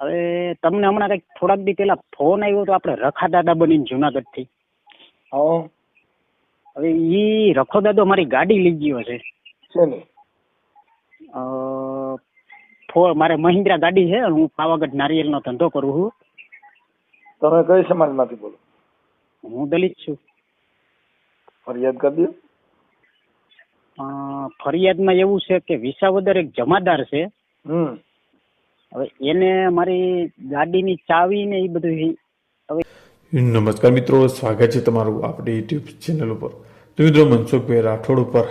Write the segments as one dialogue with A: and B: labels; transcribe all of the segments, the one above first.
A: હવે તમને હમણાં કંઈક થોડાક દી પહેલા ફોન આવ્યો તો આપણે રખા દાદા બનીને જુનાગઢથી.
B: હા.
A: હવે ઈ રખો દાદો મારી ગાડી લઈ ગયો છે. ફોર મારે મહિન્દ્રા ગાડી છે હું પાવાગઢ નારિયેલનો ધંધો કરું છું.
B: તમે કઈ સમાજમાંથી બોલો?
A: હું દલિત છું.
B: ફરિયાદ કરી દો.
A: ફરિયાદમાં એવું છે કે વિસાવદર એક જમાદાર છે.
B: હમ.
A: હવે એને મારી ગાડીની ચાવી ને એ બધું હવે
C: નમસ્કાર મિત્રો, સ્વાગત છે તમારું આપણી યુટ્યુબ ચેનલ ઉપર. તો મિત્રો, મનસુખભાઈ રાઠોડ ઉપર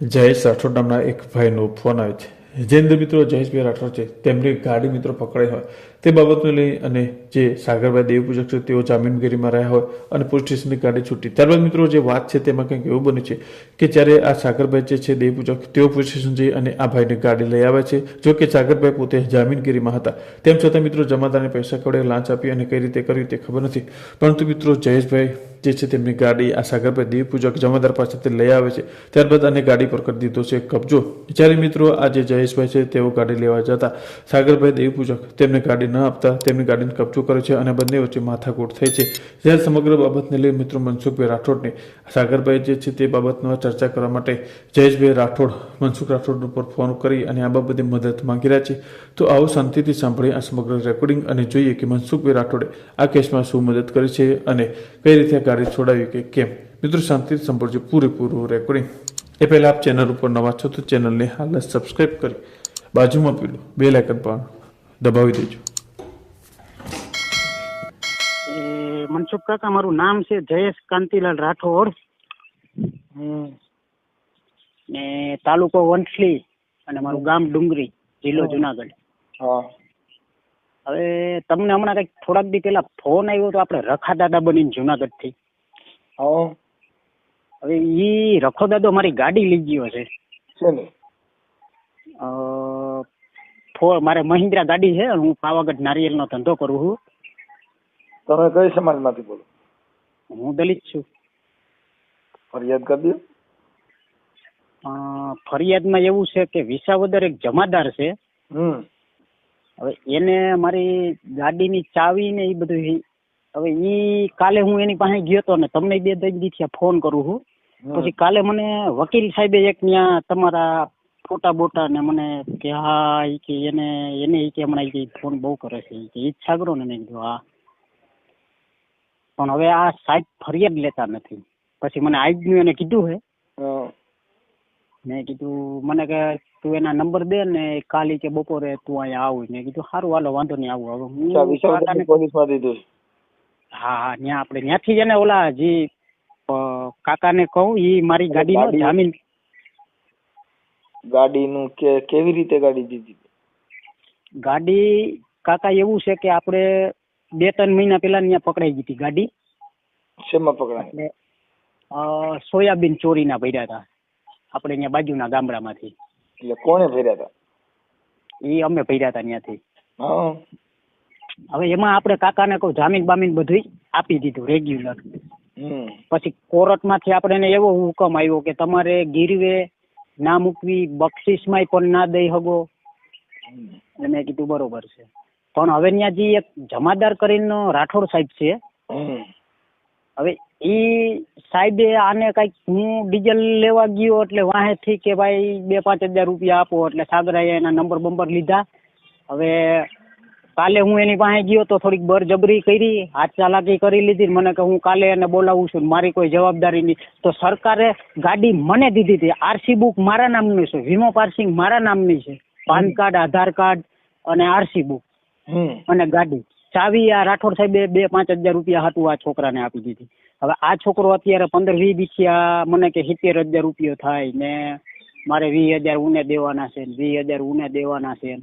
C: જયેશ રાઠોડ નામના એક ભાઈનો ફોન આવે છે. જે અંદર મિત્રો જયેશભાઈ રાઠોડ છે, તેમની ગાડી મિત્રો પકડાઈ હોય. તે બાબતને લઈ અને જે સાગરભાઈ દેવપૂજક છે, તેઓ જામીનગીરીમાં રહ્યા હોય અને પોલીસ સ્ટેશનની ગાડી છૂટી. ત્યારબાદ મિત્રો, જે વાત છે તેમાં કંઈક એવું બન્યું છે કે જ્યારે આ સાગરભાઈ જે છે દેવપૂજક, તેઓ પોલીસ સ્ટેશન જઈ અને આ ભાઈને ગાડી લઈ આવે છે, જો કે સાગરભાઈ પોતે જામીનગીરીમાં હતા. તેમ છતાં મિત્રો, જમાદારને પૈસા કવડે લાંચ આપી અને કઈ રીતે કર્યું તે ખબર નથી. પરંતુ મિત્રો, જયેશભાઈ જે છે તેમની ગાડી આ સાગરભાઈ દેવપૂજક જમાદાર પાસેથી લઈ આવે છે. ત્યારબાદ અને ગાડી પર કરી દીધો છે કબજો. જ્યારે મિત્રો, આ જે જયેશભાઈ છે, તેઓ ગાડી લેવા જતા સાગરભાઈ દેવપૂજક તેમને ગાડી ન આપતા તેમની ગાડીને કબજો કરે છે અને બંને વચ્ચે માથાકૂટ થઈ છે. જ્યારે સમગ્ર બાબતને લઈ મિત્રો મનસુખભાઈ રાઠોડને સાગરભાઈ જે છે તે બાબતનો ચર્ચા કરવા માટે જયેશભાઈ રાઠોડ, મનસુખ રાઠોડ ઉપર ફોન કરી અને આ બાબતે મદદ માંગી રહ્યા છે. તો આવો શાંતિથી સાંભળી આ સમગ્ર રેકોર્ડિંગ અને જોઈએ કે મનસુખભાઈ રાઠોડે આ કેસમાં શું મદદ કરી છે અને કઈ રીતે ગાડી છોડાવી કે કેમ. મિત્રો શાંતિથી સાંભળજો પૂરેપૂરું રેકોર્ડિંગ એ પહેલાં આપ ચેનલ ઉપર નવા છો તો ચેનલને હાલ સબસ્ક્રાઇબ કરી બાજુમાં પેલું બે લાઇકન પણ દબાવી દેજો
A: એ મનસુખ કાકા મારું નામ છે જયેશ કાંતિલાલ રાઠોડ. ને તાલુકો વંથલી અને મારું ગામ ડુંગરી જિલ્લો જુનાગઢ. હવે તમને હમણાં કંઈક થોડાક દી પેલા ફોન આવ્યો તો આપણે રખા દાદા બનીને જુનાગઢથી હવે ઈ રખો દાદો મારી ગાડી લઈ ગયો છે. મારે મહિન્દ્રા ગાડી છે હું પાવાગઢ નારિયેલનો ધંધો કરું છું.
B: તમે કઈ સમાજમાંથી બોલો?
A: હું દલિત છું.
B: ફરિયાદ કરી દો.
A: ફરિયાદમાં એવું છે કે વિસાવદર એક જમાદાર છે. હવે એને મારી ગાડીની ચાવી ને એ બધું હવે ઈ કાલે હું એની પાસે ગયો તો ને તમને બે ત્રણ દી થયા ફોન કરું છું. પછી કાલે મને વકીલ સાહેબે એક ત્યાં તમારા ફોટા બોટા ને મને કે હા ઈ કે એને એને ઈ કે હમણાં કે ફોન બહુ કરે છે. ઈ કે ઈ ને મેં કીધું હા. પણ હવે આ સાહેબ ફરિયાદ લેતા નથી. પછી મને આજનું એને કીધું હે. મેં કીધું મને કે તું એના નંબર દે ને કાલી કે બપોરે તું અહીંયા આવું. મેં કીધું સારું હાલો વાંધો નહીં આવું હવે હું
B: પોલીસમાં દીધું
A: હા હા ત્યાં આપણે ત્યાંથી જ એને ઓલા જે કાકાને કહું એ મારી ગાડીનો
B: ગાડી-
A: જામીન.
B: ગાડીનું કે કેવી રીતે ગાડી દીધી?
A: ગાડી કાકા એવું છે કે આપણે બે ત્રણ મહિના પહેલા ત્યાં પકડાઈ ગઈ હતી ગાડી.
B: શેમાં
A: પકડાઈ? સોયાબીન ચોરીના ભર્યા હતા. આપણે ત્યાં બાજુના ગામડામાંથી.
B: એટલે કોણે ભર્યા હતા?
A: એ અમે ભર્યા હતા ત્યાંથી હવે એમાં આપણે કાકાને કહું જામીન બામીન બધું આપી દીધું રેગ્યુલર પછી કોર્ટમાંથી આપણે એવો હુકમ આવ્યો કે તમારે ગીરવે ના મૂકવી બક્ષિસમાંય પણ ના દઈ હગો. મેં કીધું બરોબર છે. પણ હવે ત્યાં જે એક જમાદાર કરીને રાઠોડ સાહેબ છે હવે ઈ સાહેબે આને કંઈક હું ડીઝલ લેવા ગયો એટલે વાહેથી કે ભાઈ બે પાંચ હજાર રૂપિયા આપો એટલે સાગરાએ એના નંબર બંબર લીધા. હવે કાલે હું એની પાસે ગયો તો થોડીક બરજબરી કરી હાથ ચાલાકી કરી લીધી મને કે હું કાલે એને બોલાવું છું મારી કોઈ જવાબદારી નહીં. તો સરકારે ગાડી મને દીધી હતી. આરસી બુક મારા નામની છે. વીમો પાર્સિંગ મારા નામની છે. પાન કાર્ડ આધાર કાર્ડ અને આરસી બુક. અને ગાડી. ચાવી આ રાઠોડ સાહેબે બે પાંચ હજાર રૂપિયા હતું આ છોકરાને આપી દીધી. હવે આ છોકરો અત્યારે પંદર વીસ દીઠિયા મને કે સિત્તેર હજાર રૂપિયો થાય ને મારે વીસ હજાર ઉને દેવાના છે વીસ હજાર ઉને દેવાના છે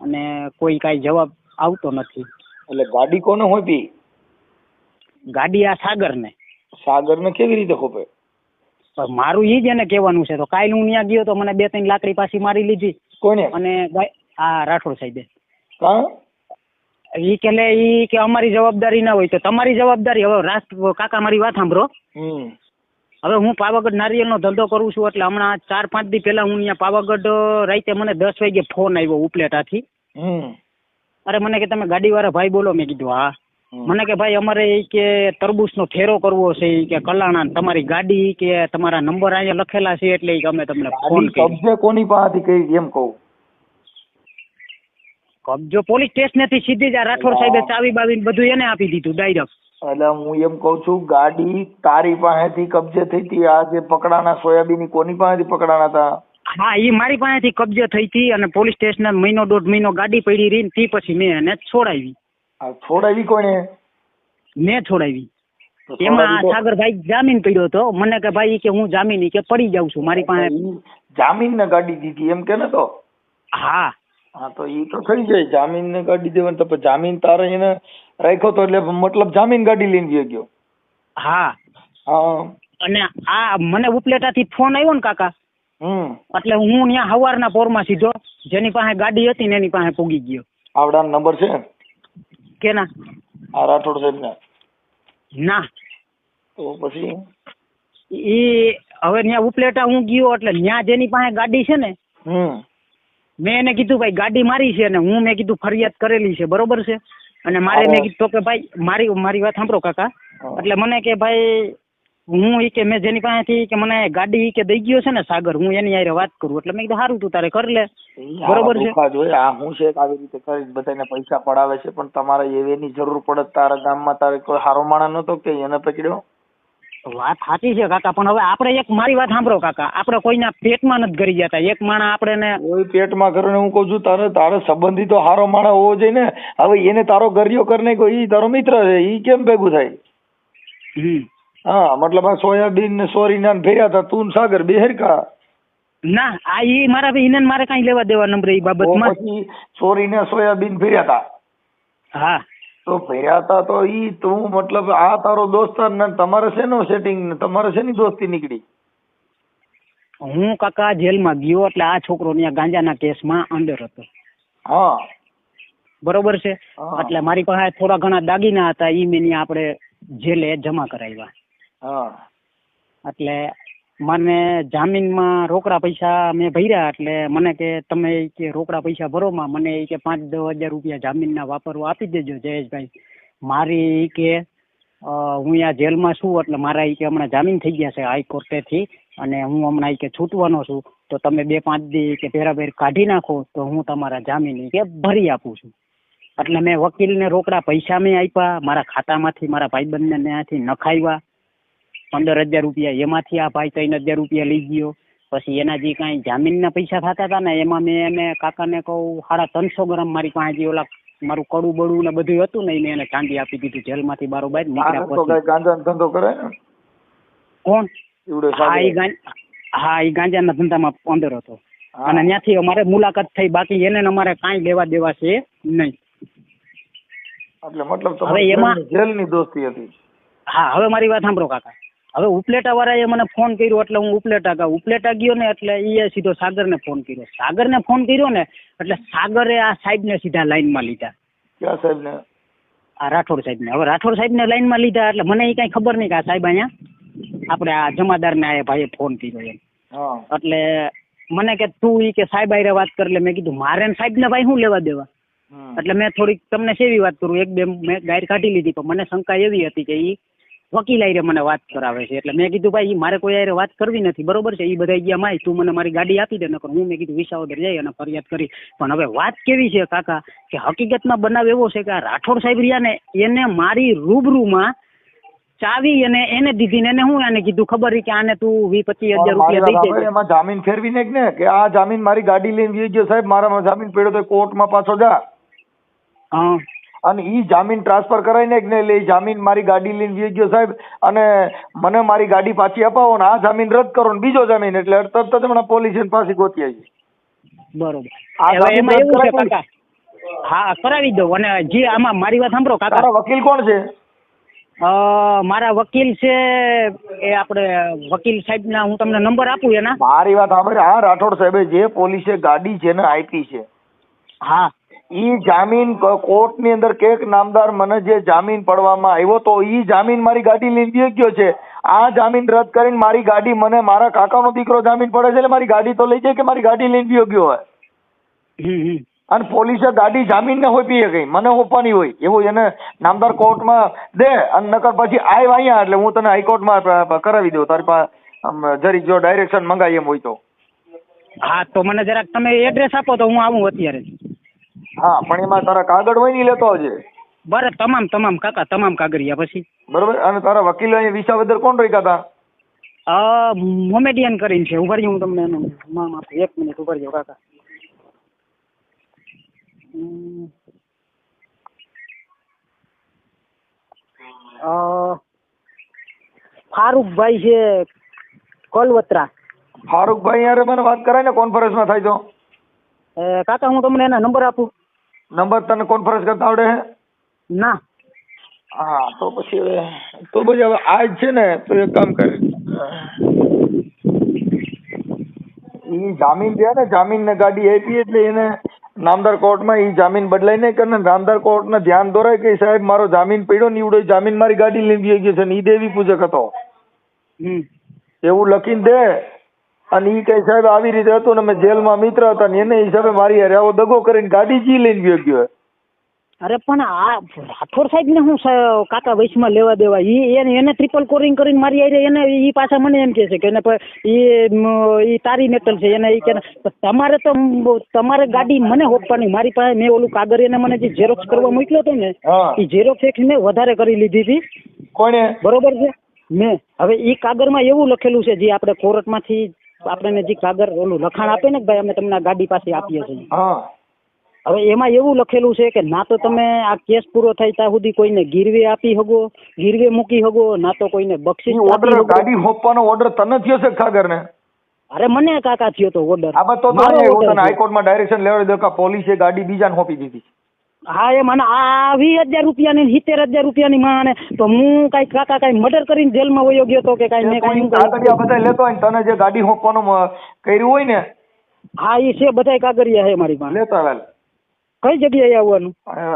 A: અને કોઈ કાંઈ જવાબ આવતો નથી.
B: એટલે ગાડી કોને હોતી
A: ગાડી આ સાગરને.
B: સાગરને કેવી રીતે ખોપે
A: પણ મારું ઈ જ એને કહેવાનું છે. તો કાલ હું ત્યાં ગયો તો મને બે ત્રણ લાકડી પાછી મારી લીધી.
B: કોને?
A: અને આ રાઠોડ સાહેબે. ઈ કે લે ઈ કે અમારી જવાબદારી ના હોય તો તમારી જવાબદારી હવે રાષ્ટ્ર કાકા મારી વાત સાંભળો. હવે હું પાવાગઢ નારિયેલનો ધંધો કરું છું એટલે હમણાં ચાર પાંચ દી પહેલા હું અહીંયા પાવાગઢ રાતે મને દસ વાગે ફોન આવ્યો ઉપલેટાથી.
B: થી
A: અરે મને કે તમે ગાડીવાળા ભાઈ બોલો મેં કીધું હા. મને કે ભાઈ અમારે કે તરબૂચનો ફેરો કરવો છે કે કલાણા તમારી ગાડી કે તમારા નંબર અહીંયા લખેલા છે એટલે અમે તમને ફોન
B: ગાડી કોની પાસેથી કઈ એમ કહું?
A: કબજો પોલીસ સ્ટેશનેથી સીધી જ આ રાઠોડ સાહેબે ચાવી બાવી બધું એને આપી દીધું ડાયરેક્ટ.
B: એટલે હું એમ કહું છું ગાડી તારી પાસેથી કબજે થઈ હતી? આ જે પકડાના સોયાબીન કોની પાસેથી પકડાના હતા?
A: હા એ મારી પાસેથી કબજે થઈ હતી અને પોલીસ સ્ટેશન મહિનો દોઢ મહિનો ગાડી પડી રહી તે પછી મેં એને છોડાવી.
B: છોડાવી કોને
A: મેં છોડાવી. એમાં સાગરભાઈ જામીન પડ્યો હતો. મને કે ભાઈ કે હું જામીન કે પડી જાઉં છું મારી પાસે.
B: જામીન ને ગાડી દીધી એમ કે ને તો?
A: હા.
B: હા તો એ તો થઈ જાય. જામીન ને ગાડી દેવાનું તો જામીન તારે એને રાખ્યો તો એટલે મતલબ જામીન કાઢી લઈને ગયો ગયો.
A: હા.
B: હા.
A: અને આ મને ઉપલેટાથી ફોન આવ્યો ને કાકા.
B: હમ.
A: એટલે હું ત્યાં હવારના પોરમાં સીધો જેની પાસે ગાડી હતી ને એની પાસે પૂગી ગયો.
B: આવડા નંબર છે?
A: કેના?
B: આ રાઠોડ સાહેબ ના.
A: ના
B: તો પછી?
A: એ હવે ત્યાં ઉપલેટા હું ગયો એટલે ત્યાં જેની પાસે ગાડી છે ને
B: હમ.
A: મેં એને કીધું ભાઈ ગાડી મારી છે અને હું મેં કીધું ફરિયાદ કરેલી છે બરોબર છે? અને મારે મેં કીધું તો કે ભાઈ મારી મારી વાત સાંભળો કાકા. એટલે મને કે ભાઈ હું એ કે મેં જેની પાસેથી કે મને ગાડી કે દઈ ગયો છે ને સાગર હું એની હારે વાત કરું. એટલે મેં કીધું સારું તું તારે કર લે. બરોબર છે.
B: આ હું છે આવી રીતે કરી બધાને પૈસા પડાવે છે પણ તમારે એની જરૂર પડે તારા ગામમાં તારે કોઈ હારો માણસ નતો કે એને પકડ્યો?
A: વાત સાચી છે કાકા પણ હવે આપણે એક મારી વાત સાંભળો કાકા. આપણે કોઈના પેટમાં નથી ગરી જતા. એક માણસ આપણે ને
B: કોઈ પેટમાં કરે હું કહું છું તારે તારે સંબંધી તો હારો માણા હોવો જોઈએ ને. હવે એને તારો ગરિયો કરી નાખ્યો ઈ તારો મિત્ર છે ઈ કેમ ભેગું થાય? હા મતલબ આ સોયાબીન ને સોરી ના ભેર્યા હતા તું સાગર બે હરખા?
A: ના આ ઈ મારા એને મારે કઈ લેવા દેવા નંબર એ
B: તો
A: બાબતમાં
B: સોરી ને સોયાબીન ફેર્યા હતા
A: હા.
B: તો ભેર્યા તો ઈ તું મતલબ આ તારો દોસ્ત ને તમારે શેનો સેટિંગ ને? તમારે શેની દોસ્તી નીકળી?
A: હું કાકા જેલમાં ગયો એટલે આ છોકરો ત્યાં ગાંજાના કેસમાં અંદર હતો.
B: હા.
A: બરોબર છે? એટલે મારી પાસે થોડા ઘણા દાગીના હતા ઈ મેં ન્યા આપણે જેલે જમા કરાવ્યા.
B: હા.
A: એટલે મને જામીનમાં રોકડા પૈસા મેં ભર્યા એટલે મને કે તમે કે રોકડા પૈસા ભરોમાં મને કે પાંચ દસ હજાર રૂપિયા જામીનના વાપરવા આપી દેજો જયેશભાઈ. મારી કે હું અહીંયા જેલમાં છું એટલે મારા કે હમણાં જામીન થઈ ગયા છે હાઈકોર્ટેથી અને હું હમણાં કે છૂટવાનો છું. તો તમે બે પાંચ દી કે ભેરાભેર કાઢી નાખો તો હું તમારા જામીન કે ભરી આપું છું. એટલે મેં વકીલને રોકડા પૈસા મેં આપ્યા, મારા ખાતામાંથી મારા ભાઈબંધને ત્યાંથી નખાવ્યા. પંદર હજાર રૂપિયા એમાંથી આ ભાઈ ત્રણ હજાર રૂપિયા લઈ ગયો. પછી એના જે કાંઈ જામીનના પૈસા થતા હતા ને એમાં મેં એને કાકાને કહું સાડા ત્રણસો ગ્રામ મારી પાસે જે ઓલા મારું કડું બડું ને બધું હતું ને એને ચાંદી આપી દીધું જેલમાંથી બારોબાર
B: ધંધો કરે ને?
A: કોણ? હા એ હા એ ગાંજાના ધંધામાં અંદર હતો. અને ત્યાંથી અમારે મુલાકાત થઈ બાકી એને અમારે કાંઈ લેવા દેવા છે નહીં.
B: એટલે મતલબ
A: હવે એમાં-
B: જેલની દોસ્તી હતી.
A: હા હવે મારી વાત સાંભળો કાકા. હવે ઉપલેટા વાળાએ મને ફોન કર્યો એટલે હું ઉપલેટા ગયો. ઉપલેટા ગયો ને એટલે એ સીધો સાગરને ફોન કર્યો. સાગરને ફોન કર્યો ને એટલે સાગરે આ સાહેબને સીધા લાઈનમાં લીધા.
B: ક્યાં સાહેબ ને
A: આ રાઠોડ સાહેબને. હવે રાઠોડ સાહેબને લાઈનમાં લીધા એટલે મને એ કાંઈ ખબર નહીં કે આ સાહેબ અહીંયા આપણે આ જમાદારને આ ભાઈએ ફોન કર્યો એમ. એટલે મને કે તું ઈ કે સાહેબ આયરે વાત કર એટલે મેં કીધું મારે ને સાહેબને ભાઈ શું લેવા દેવા? એટલે મેં થોડીક તમને સેવી વાત કરું. એક બે મેં ગાયર કાઢી લીધી પણ મને શંકા એવી હતી કે ઈ વકીલ આયરે મને વાત કરાવે છે. એટલે મેં કીધું ભાઈ મારે કોઈ આયરે વાત કરવી નથી. બરોબર છે? એ બધા ગયા માય તું મને મારી ગાડી આપી દે. નકર હું મેં કીધું વિસાવદર જઈ અને ફરિયાદ કરી. પણ હવે વાત કેવી છે કાકા કે હકીકતમાં બનાવ એવો છે કે આ રાઠોડ સાહેબ રહ્યા ને એને મારી રૂબરૂમાં ચાવી અને એને દીધી ને એને હું આને કીધું ખબર કે આને તું વી પચીસ હજાર રૂપિયા દઈ
B: એમાં જામીન ફેરવી ને કે આ જામીન મારી ગાડી લઈને ગયો સાહેબ મારામાં જામીન પડ્યો તો કોર્ટમાં પાછો જા.
A: હા.
B: અને ઈ જામીન ટ્રાન્સફર કરાવીને જ ને એટલે એ જામીન મારી ગાડી લઈને જઈ ગયો સાહેબ. અને મને મારી ગાડી પાછી અપાવો ને આ જામીન રદ કરો ને બીજો જામીન એટલે તરત જ હમણાં પોલીસ પાછી ગોતી આવી.
A: બરોબર. એમાં એવું છે કાકા હા કરાવી દો અને જે આમાં મારી વાત સાંભળો કાકા.
B: વકીલ કોણ છે?
A: મારા વકીલ છે એ આપણે વકીલ સાહેબ ના હું તમને નંબર આપું એના.
B: મારી વાત સાંભળે. હા રાઠોડ સાહેબે જે પોલીસે ગાડી જેને આપી છે.
A: હા.
B: ઈ જામીન કોર્ટની અંદર કેક નામદાર મને જે જામીન પડવામાં આવ્યો તો ઈ જામીન મારી ગાડી લઈને ગયો ગયો છે. આ જામીન રદ કરીને મારી ગાડી મને મારા કાકાનો દીકરો જામીન પડે છે એટલે મારી ગાડી તો લઈ જાય કે મારી ગાડી લઈને ગયો ગયો હોય? અને પોલીસે ગાડી જામીન ને હોપી ગઈ મને હોપવાની હોય. એવું એને નામદાર કોર્ટમાં દે અને નકર પછી આવ્યા અહીંયા એટલે હું તને હાઈકોર્ટમાં કરાવી દઉં. તારી પાસે જરી જો ડાયરેક્શન મંગાવી એમ હોય તો.
A: હા તો મને જરાક તમે એડ્રેસ આપો તો હું આવું અત્યારે. જ.
B: હા પણ એમાં તારા કાગળ હોય ને ઈ લેતો આવજે.
A: બરે તમામ તમામ કાકા તમામ કાગળિયા પછી.
B: બરોબર? અને તારા વકીલો અહીંયા વિસાવદર કોણ રાખ્યા હતા
A: અ મોમેડિયન કરીને છે. ઊભા હું તમને એનું નામ આપું. એક મિનિટ ઊભા રહ્યો કાકા. અ, ફારૂકભાઈ છે કોલવત્રા.
B: ફારૂકભાઈ યારે મને વાત કરાય ને કોન્ફરન્સમાં થાય તો.
A: એ, કાકા હું તમને એના નંબર આપું.
B: નંબર તને કોન્ફરન્સ કરતા આવડે હે?
A: ના.
B: હા તો પછી હવે તો પછી હવે આજ છે ને તો એક કામ કરે. ઈ જામીન છે ને જામીન ને ગાડી આપી એટલે એને નામદાર કોર્ટમાં ઈ જામીન બદલાઈ નહીં કરે ને નામદાર કોર્ટને ધ્યાન દોરાય કે સાહેબ મારો જામીન પડ્યો ને ઈવડો જામીન મારી ગાડી લઈને ગયો છે ને ઈ દેવી પૂજક હતો. એવું લખીને દે અને એ કઈ સાહેબ આવી રીતે હતું ને અમે જેલમાં મિત્ર હતા ને એને હિસાબે મારી હારે આવો દગો કરીને ગાડી જી લઈને ગયો ગયો
A: અરે પણ આ રાઠોડ સાહેબ ને હું કાકા વૈશમાં લેવા દેવા ઈ એને એને ટ્રિપલ કોરિંગ કરીને મારી આવી એને ઈ પાછા મને એમ કહે છે કે એને ઈ તારી મેટલ છે એને ઈ કે તમારે તો તમારે ગાડી મને હોપવાની મારી પાસે મેં ઓલું કાગળ એને મને જે ઝેરોક્સ કરવા મોકલ્યો હતો ને ઈ ઝેરોક્સ એક મેં વધારે કરી લીધી હતી.
B: કોને
A: બરોબર છે? મેં હવે ઈ કાગળમાં એવું લખેલું છે જે આપણે કોર્ટમાંથી આપણને જે કાગળ ઓલું લખાણ આપે ને ભાઈ અમે તમને ગાડી પાસે આપીએ છીએ.
B: હા.
A: હવે એમાં એવું લખેલું છે કે ના તો તમે આ કેસ પૂરો થાય ત્યાં સુધી કોઈને ગીરવે આપી હગો ગીરવે મૂકી હગો ના તો કોઈને બક્ષી
B: ઓર્ડર ગાડી હોપવાનો ઓર્ડર તને થયો છે ખાગર ને
A: અરે મને કાકા થયો તો ઓર્ડર
B: આ તો તો હાઈકોર્ટમાં ડાયરેક્શન લેવડી દઉં કે પોલીસે ગાડી બીજાને હોપી દીધી
A: હા એ મને આ વીસ હજાર રૂપિયાની ને સિત્તેર હજાર રૂપિયાની માને તો હું કઈ કાકા કઈ મર્ડર કરીને જેલમાં વયો ગયો તો કે કઈ મેં
B: કઈ બધા લેતો હોય તને જે ગાડી હોપવાનું કર્યું હોય ને
A: હા એ છે બધા કાગળિયા છે મારી પાસે.
B: લેતા આવેલ
A: કઈ જગ્યાએ આવવાનું?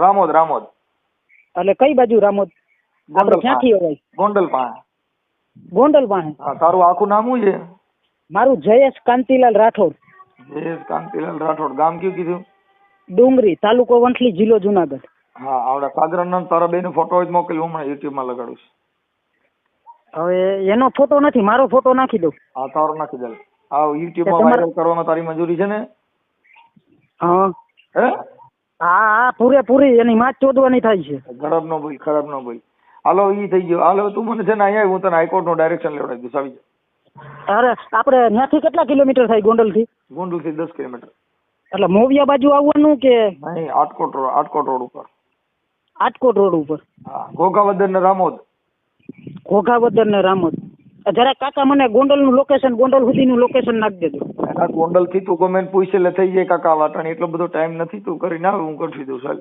B: રામોદ રામોદ.
A: એટલે કઈ બાજુ રામોદ? આપણે
B: ગોંડલ
A: ક્યાંથી અવાય?
B: ગોંડલ પાસે.
A: ગોંડલ પાસે?
B: હા તારું આખું નામ શું છે?
A: મારું જયેશ કાંતિલાલ રાઠોડ.
B: જયેશ કાંતિલાલ રાઠોડ. ગામ કયું કીધું?
A: ડુંગરી તાલુકો વંથલી જિલ્લો જુનાગઢ.
B: હા આવડે. સાગર નામ તારા બેનો ફોટો હોય તો મોકલ હું હમણાં યુટ્યુબમાં લગાડું છું.
A: હવે એનો ફોટો નથી મારો ફોટો નાખી દઉં.
B: હા તારો નાખી દે. આ યુટ્યુબમાં
A: માં
B: વાયરલ કરવામાં તારી મંજૂરી છે ને?
A: હા.
B: હે?
A: હા હા પૂરેપૂરી એની માચ ચોદવાની થાય છે.
B: ખરાબ નો બોલ ખરાબ નો બોલ. હાલો ઈ થઈ ગયો. હાલો તું મને છે ને અહીંયા હું તને હાઈકોર્ટનું ડાયરેક્શન લેવડાવી દઉં સાવી
A: અરે આપણે ત્યાંથી કેટલા કિલોમીટર થાય ગોંડલથી
B: ગોંડલથી દસ કિલોમીટર.
A: એટલે મોવિયા બાજુ આવવાનું કે
B: નહીં આટકોટ રોડ આટકોટ રોડ ઉપર.
A: આટકોટ રોડ ઉપર?
B: હા ઘોઘાવદર ને રામોદ.
A: ઘોઘાવદર ને રામોદ. જરા કાકા મને ગોંડલનું લોકેશન ગોંડલ સુધીનું લોકેશન નાખી દેજો.
B: આ ગોંડલથી તું ગમે પૂછે એટલે થઈ જાય કાકા વાટાણી. એટલો બધો ટાઈમ નથી તું કરીને આવે હું કરી દઉં ચાલ.